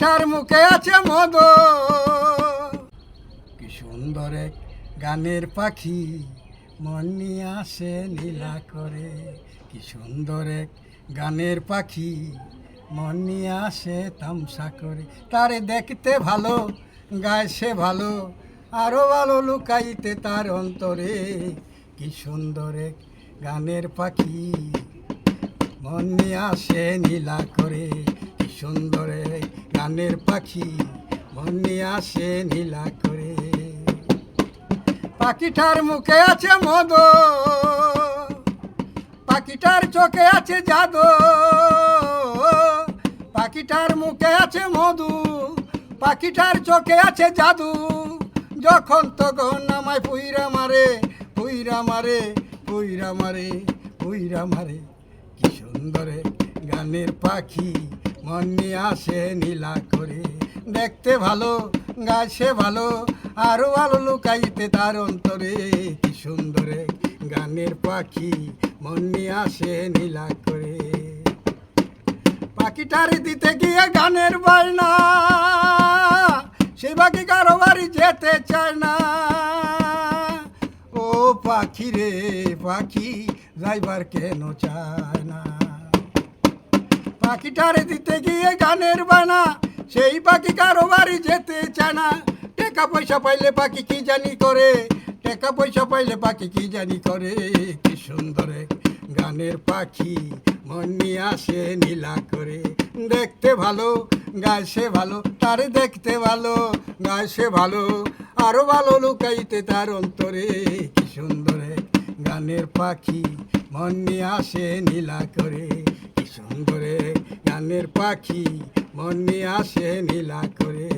পাখিটার মুখে আছে মদ কি সুন্দর গানের পাখি মন নিয়ে আসে নীলা করে। কি সুন্দর গানের পাখি মন নিয়ে আসে তামসা করে। তারে দেখতে ভালো, গায় সে ভালো, আরও ভালো লুকাইতে তার অন্তরে। কি সুন্দর গানের পাখি মন নিয়ে আসে নীলা করে। কি সুন্দর গানের পাখি মন আসে নীলা করে। পাখিটার মুখে আছে মদ পাখিটার চোখে আছে জাদু। পাখিটার মুখে আছে মধু, পাখিটার চোখে আছে জাদু। যখন তখন আমায় পুইরা মারে পুইরা মারে পুইরা মারে পুইরা মারে। কি সুন্দরে গানের পাখি মন নিয়ে আসে নীলা করে। দেখতে ভালো, গাছে ভালো, আরও ভালো লুকাইতে তার অন্তরে। কি সুন্দরে গানের পাখি মন নিয়ে আসে নীলা করে। পাখিটার দিতে গিয়ে গানের বায়না সে বাকি কারও বাড়ি যেতে চায় না। ও পাখি রে, পাখি যাইবার কেন চায় না? পাখিটারে দিতে গিয়ে গানের বানা, সেই পাখি কারও বাড়ি যেতে চায় না। টাকা পয়সা পাইলে পাখি কি জানি করে, টাকা পয়সা পাইলে পাখি কি জানি করে। কি সুন্দর গানের পাখি, মন নিয়ে আসে নীলা করে। দেখতে ভালো গাছে ভালো, তারে দেখতে ভালো গাছে ভালো, আরও ভালো লুকাইতে তার অন্তরে। কি সুন্দর গানের পাখি, মন নিয়ে আসে নীলা করে। কি সুন্দর গানের পাখি, মন নিয়ে আসে নীলা করে।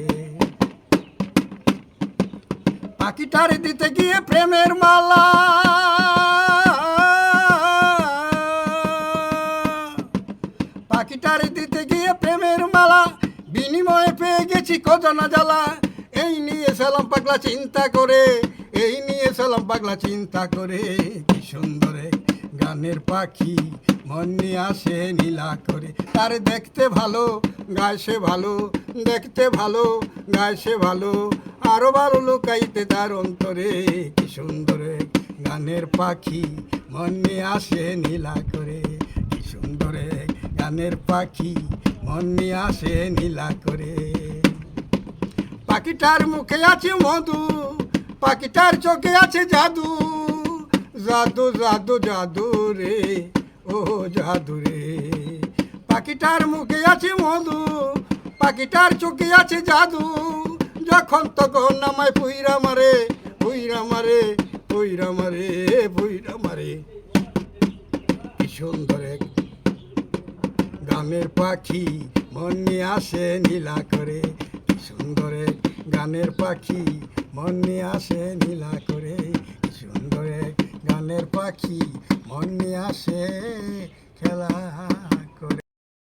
পাখিটার দিতে গিয়ে প্রেমের মালা। পাখিটারে দিতে গিয়ে প্রেমের মালা, বিনিময়ে পেয়ে গেছি কত না জ্বালা। এই নিয়ে সালাম পাগলা চিন্তা করে, এই নিয়ে সালাম পাগলা চিন্তা করে। কি সুন্দরে গানের পাখি নিয়ে আসে নীলা করে। তার দেখতে ভালো গাছে ভালো, দেখতে ভালো গাছে ভালো। আরও ভালো লুকাইতে তার অন্তরে কি সুন্দরে গানের পাখি। মন আসে নীলা করে, কি সুন্দরে গানের পাখি। মন আসে নীলা করে। পাখিটার মুখে আছে মধু, পাখিটার চোখে আছে জাদু। জাদু জাদু জাদু রে। ও জাদু রে পাখিটার মুখে আছে মধু, পাখিটার চোখে আছে জাদু। যখন তখন আমায় পুইরা মারে পুইরা মারে পুইরা মারে পুইরা মারে। কি সুন্দর এক গানের পাখি, মন নিয়ে আসে নীলা করে। কি সুন্দর এক গানের পাখি, মন নিয়ে আসে নীলা করে। সুন্দর গানের পাখি অন্যাসে খেলা।